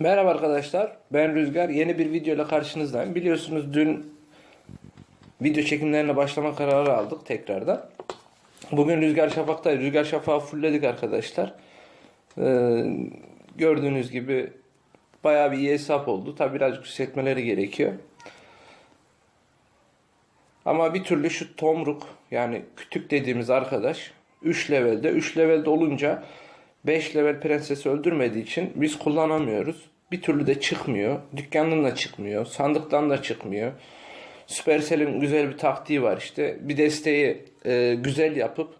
Merhaba arkadaşlar, ben Rüzgar. Yeni bir video ile karşınızdayım. Biliyorsunuz dün video çekimlerine başlama kararı aldık tekrardan. Bugün Rüzgar Şafak'tayız. Rüzgar Şafak'ı fullledik arkadaşlar. Ee, gördüğünüz gibi bayağı bir iyi hesap oldu. Tabi birazcık yükseltmeleri gerekiyor. Ama bir türlü şu Tomruk yani kütük dediğimiz arkadaş 3 levelde. 3 levelde olunca 5 level prensesi öldürmediği için biz kullanamıyoruz. Bir türlü de çıkmıyor. Dükkandan da çıkmıyor. Sandıktan da çıkmıyor. Supercell'in güzel bir taktiği var işte. Bir desteği e, güzel yapıp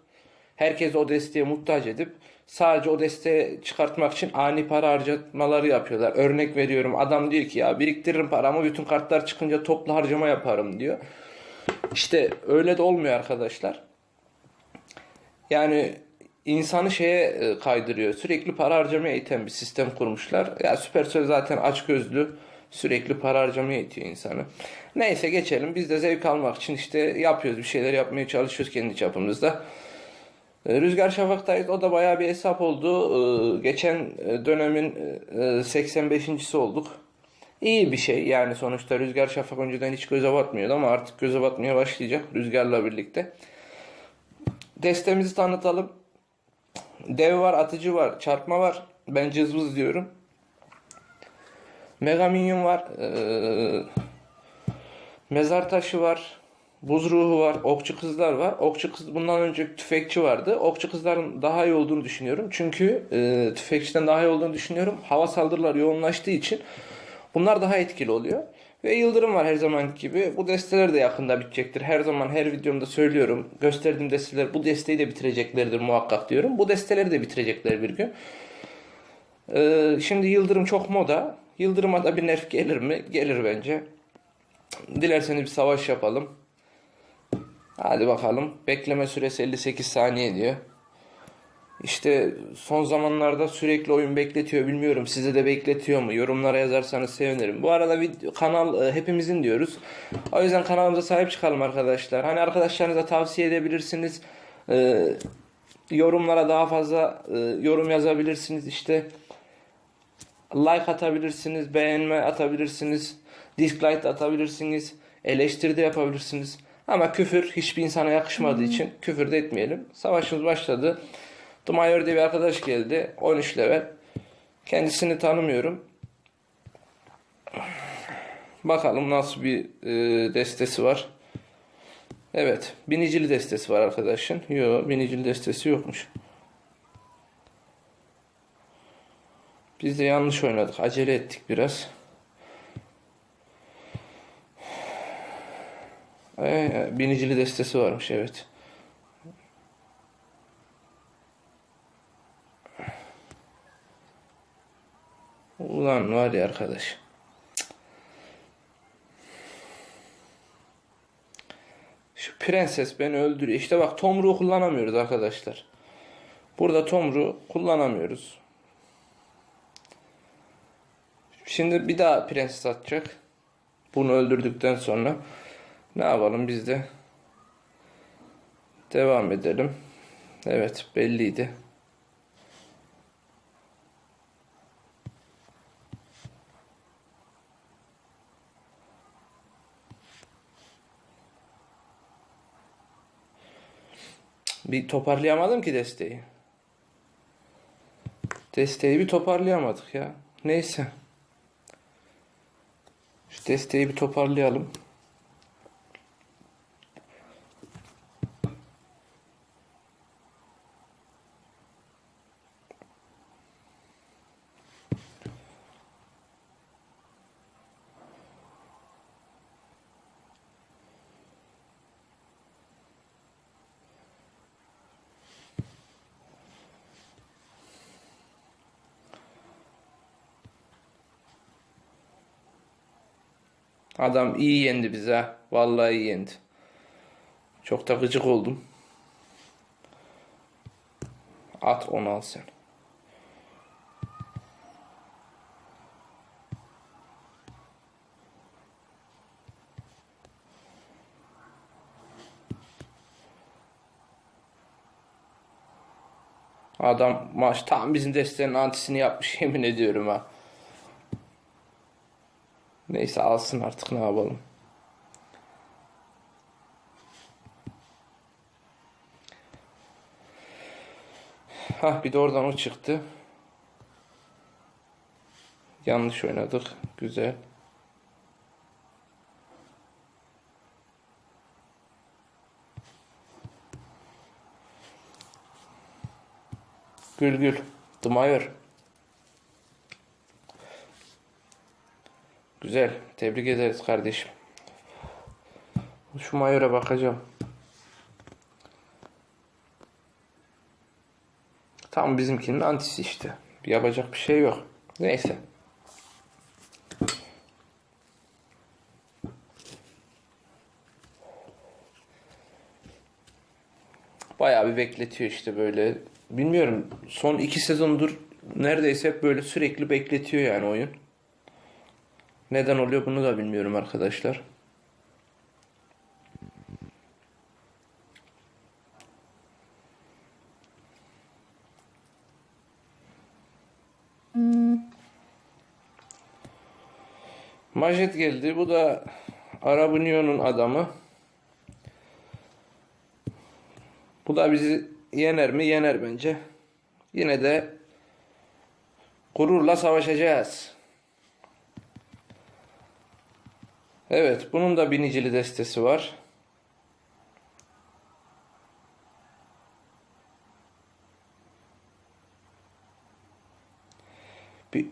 herkes o desteğe muhtaç edip sadece o desteği çıkartmak için ani para harcamaları yapıyorlar. Örnek veriyorum adam diyor ki ya biriktiririm paramı bütün kartlar çıkınca toplu harcama yaparım diyor. İşte öyle de olmuyor arkadaşlar. Yani insanı şeye e, kaydırıyor. Sürekli para harcamaya iten bir sistem kurmuşlar. Ya Supercell zaten açgözlü. Sürekli para harcamaya itiyor insanı. Neyse geçelim. Biz de zevk almak için işte yapıyoruz. Bir şeyler yapmaya çalışıyoruz kendi çapımızda. E, Rüzgar Şafak'tayız. O da bayağı bir hesap oldu. E, Geçen dönemin e, 85.si olduk. İyi bir şey yani sonuçta Rüzgar Şafak önceden hiç göze batmıyordu ama artık göze batmaya başlayacak Rüzgar'la birlikte. Destemizi tanıtalım. Dev var, atıcı var, çarpma var. Ben cızbız diyorum. Mega Minyon var. Ee, mezar taşı var. Buz ruhu var. Okçu kızlar var. Okçu kız bundan önce tüfekçi vardı. Okçu kızların daha iyi olduğunu düşünüyorum. Çünkü e, tüfekçiden daha iyi olduğunu düşünüyorum. Hava saldırıları yoğunlaştığı için bunlar daha etkili oluyor. Ve Yıldırım var her zaman gibi. Bu desteler de yakında bitecektir. Her zaman her videomda söylüyorum. Gösterdiğim desteler bu desteği de bitireceklerdir muhakkak diyorum. Bu desteleri de bitirecekler bir gün. Ee, şimdi Yıldırım çok moda. Yıldırım'a da bir nerf gelir mi? Gelir bence. Dilerseniz bir savaş yapalım. Hadi bakalım. Bekleme süresi 58 saniye diyor. İşte son zamanlarda sürekli oyun bekletiyor bilmiyorum size de bekletiyor mu yorumlara yazarsanız sevinirim. Bu arada video, kanal e, hepimizin diyoruz. O yüzden kanalımıza sahip çıkalım arkadaşlar. Hani arkadaşlarınıza tavsiye edebilirsiniz. E, yorumlara daha fazla e, yorum yazabilirsiniz işte. Like atabilirsiniz, beğenme atabilirsiniz, dislike atabilirsiniz, eleştiri de yapabilirsiniz. Ama küfür hiçbir insana yakışmadığı için küfür de etmeyelim. Savaşımız başladı. Dumayor diye bir arkadaş geldi. 13 level. Kendisini tanımıyorum. Bakalım nasıl bir e, destesi var. Evet. Binicili destesi var arkadaşın. Yok binicili destesi yokmuş. Biz de yanlış oynadık. Acele ettik biraz. Ee, binicili destesi varmış evet. Ulan var ya arkadaş. Şu prenses beni öldürüyor. İşte bak Tomruğu kullanamıyoruz arkadaşlar. Burada Tomruğu kullanamıyoruz. Şimdi bir daha prenses atacak. Bunu öldürdükten sonra ne yapalım biz de devam edelim. Evet belliydi. Bir toparlayamadım ki desteği. Desteği bir toparlayamadık ya. Neyse. Şu desteği bir toparlayalım. Adam iyi yendi bize. Vallahi iyi yendi. Çok da gıcık oldum. At onu al sen. Adam maç tam bizim desteğin antisini yapmış yemin ediyorum ha. Neyse alsın artık ne yapalım. Hah bir de oradan o çıktı. Yanlış oynadık. Güzel. Gül gül. The Güzel. Tebrik ederiz kardeşim. Şu Mayor'a bakacağım. Tam bizimkinin antisi işte. Yapacak bir şey yok. Neyse. Bayağı bir bekletiyor işte böyle. Bilmiyorum son iki sezondur neredeyse hep böyle sürekli bekletiyor yani oyun. Neden oluyor bunu da bilmiyorum arkadaşlar. Majet geldi. Bu da Arabunio'nun adamı. Bu da bizi yener mi? Yener bence. Yine de gururla savaşacağız. Evet, bunun da binicili destesi var. Bir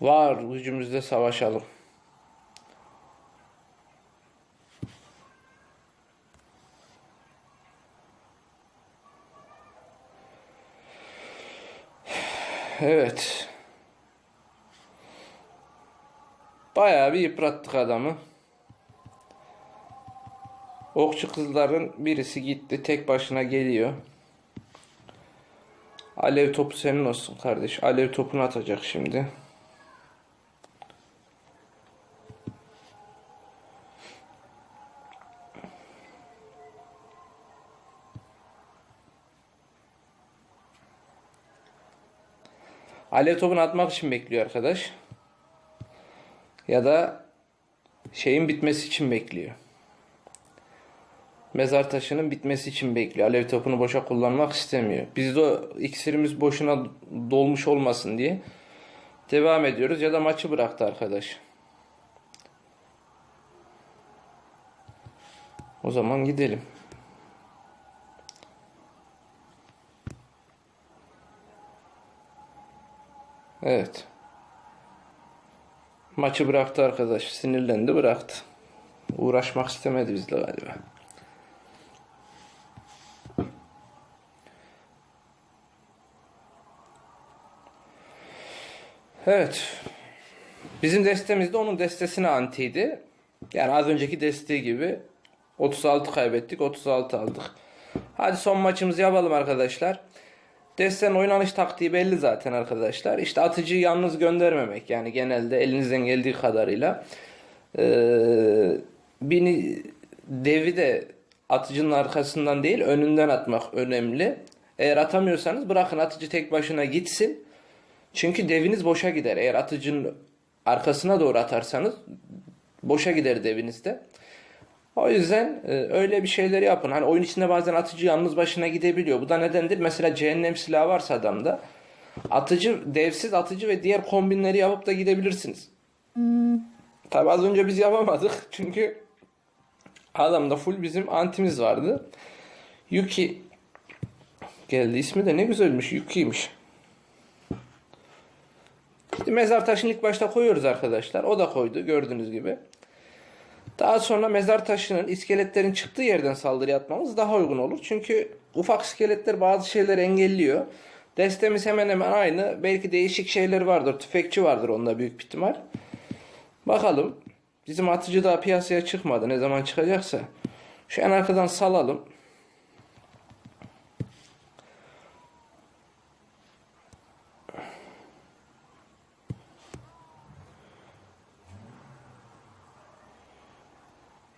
Var gücümüzde savaşalım. Evet. Bayağı bir yıprattık adamı. Okçu kızların birisi gitti. Tek başına geliyor. Alev topu senin olsun kardeş. Alev topunu atacak şimdi. Alev topunu atmak için bekliyor arkadaş. Ya da şeyin bitmesi için bekliyor. Mezar taşının bitmesi için bekliyor. Alev topunu boşa kullanmak istemiyor. Biz de o iksirimiz boşuna dolmuş olmasın diye devam ediyoruz. Ya da maçı bıraktı arkadaş. O zaman gidelim. Evet. Maçı bıraktı arkadaş. Sinirlendi bıraktı. Uğraşmak istemedi bizle galiba. Evet. Bizim destemiz de onun destesine antiydi. Yani az önceki desteği gibi 36 kaybettik, 36 aldık. Hadi son maçımızı yapalım arkadaşlar. Desten oynanış taktiği belli zaten arkadaşlar. İşte atıcıyı yalnız göndermemek yani genelde elinizden geldiği kadarıyla. Ee, bini devi de atıcının arkasından değil önünden atmak önemli. Eğer atamıyorsanız bırakın atıcı tek başına gitsin. Çünkü deviniz boşa gider. Eğer atıcının arkasına doğru atarsanız boşa gider deviniz de. O yüzden e, öyle bir şeyleri yapın. Hani oyun içinde bazen atıcı yalnız başına gidebiliyor. Bu da nedendir? Mesela cehennem silahı varsa adamda atıcı, devsiz atıcı ve diğer kombinleri yapıp da gidebilirsiniz. Tabi az önce biz yapamadık. Çünkü adamda full bizim antimiz vardı. Yuki geldi. İsmi de ne güzelmiş. Yuki'ymiş. Mezar taşını ilk başta koyuyoruz arkadaşlar. O da koydu gördüğünüz gibi. Daha sonra mezar taşının iskeletlerin çıktığı yerden saldırı yapmamız daha uygun olur. Çünkü ufak iskeletler bazı şeyleri engelliyor. Destemiz hemen hemen aynı. Belki değişik şeyler vardır. Tüfekçi vardır onda büyük ihtimal. Bakalım. Bizim atıcı daha piyasaya çıkmadı. Ne zaman çıkacaksa. Şu en arkadan salalım.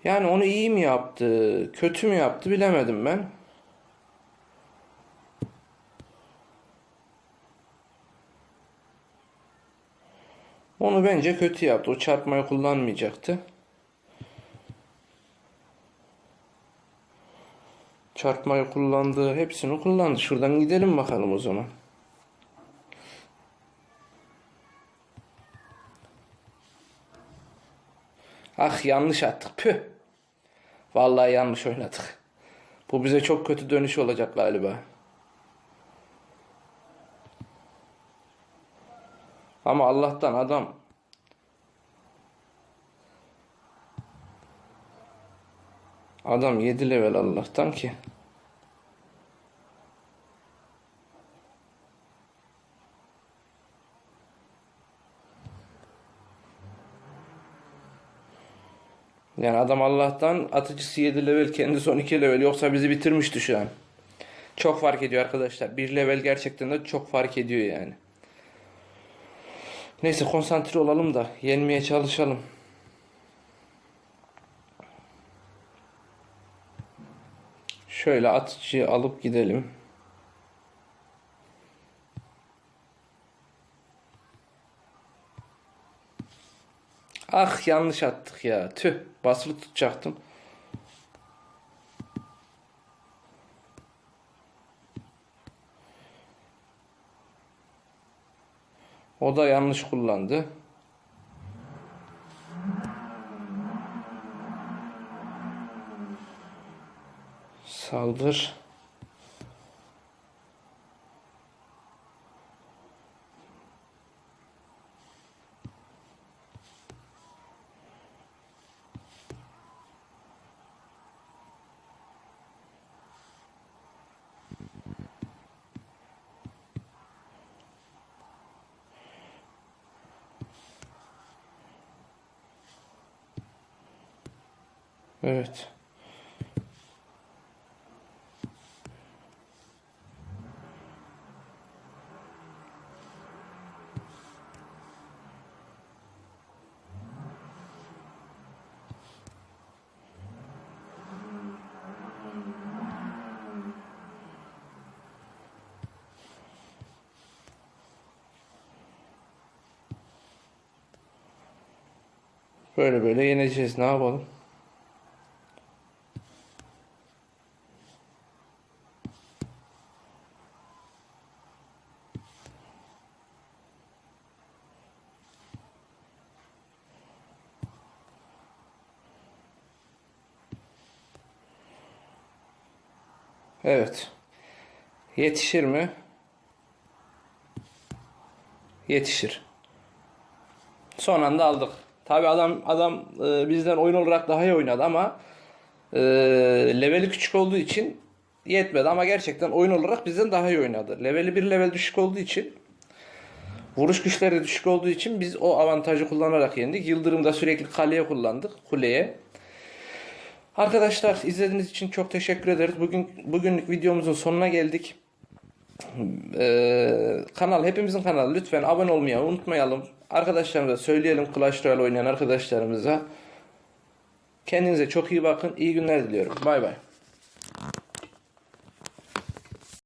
Yani onu iyi mi yaptı, kötü mü yaptı bilemedim ben. Onu bence kötü yaptı. O çarpmayı kullanmayacaktı. Çarpmayı kullandı. Hepsini kullandı. Şuradan gidelim bakalım o zaman. Ah yanlış attık. Püh. Vallahi yanlış oynadık. Bu bize çok kötü dönüş olacak galiba. Ama Allah'tan adam Adam 7 level Allah'tan ki. Yani adam Allah'tan atıcısı 7 level kendisi 12 level yoksa bizi bitirmişti şu an. Çok fark ediyor arkadaşlar. Bir level gerçekten de çok fark ediyor yani. Neyse konsantre olalım da yenmeye çalışalım. Şöyle atıcıyı alıp gidelim. Ah yanlış attık ya. Tüh basılı tutacaktım. O da yanlış kullandı. Saldır. Evet. Böyle böyle yeneceğiz. Ne yapalım? Evet. Yetişir mi? Yetişir. Son anda aldık. Tabi adam adam e, bizden oyun olarak daha iyi oynadı ama e, leveli küçük olduğu için yetmedi ama gerçekten oyun olarak bizden daha iyi oynadı. Leveli bir level düşük olduğu için vuruş güçleri düşük olduğu için biz o avantajı kullanarak yendik. Yıldırım'da sürekli kaleye kullandık. Kuleye. Arkadaşlar izlediğiniz için çok teşekkür ederiz. Bugün bugünlük videomuzun sonuna geldik. Ee, kanal hepimizin kanalı. Lütfen abone olmayı unutmayalım. Arkadaşlarımıza söyleyelim Clash Royale oynayan arkadaşlarımıza. Kendinize çok iyi bakın. İyi günler diliyorum. Bay bay.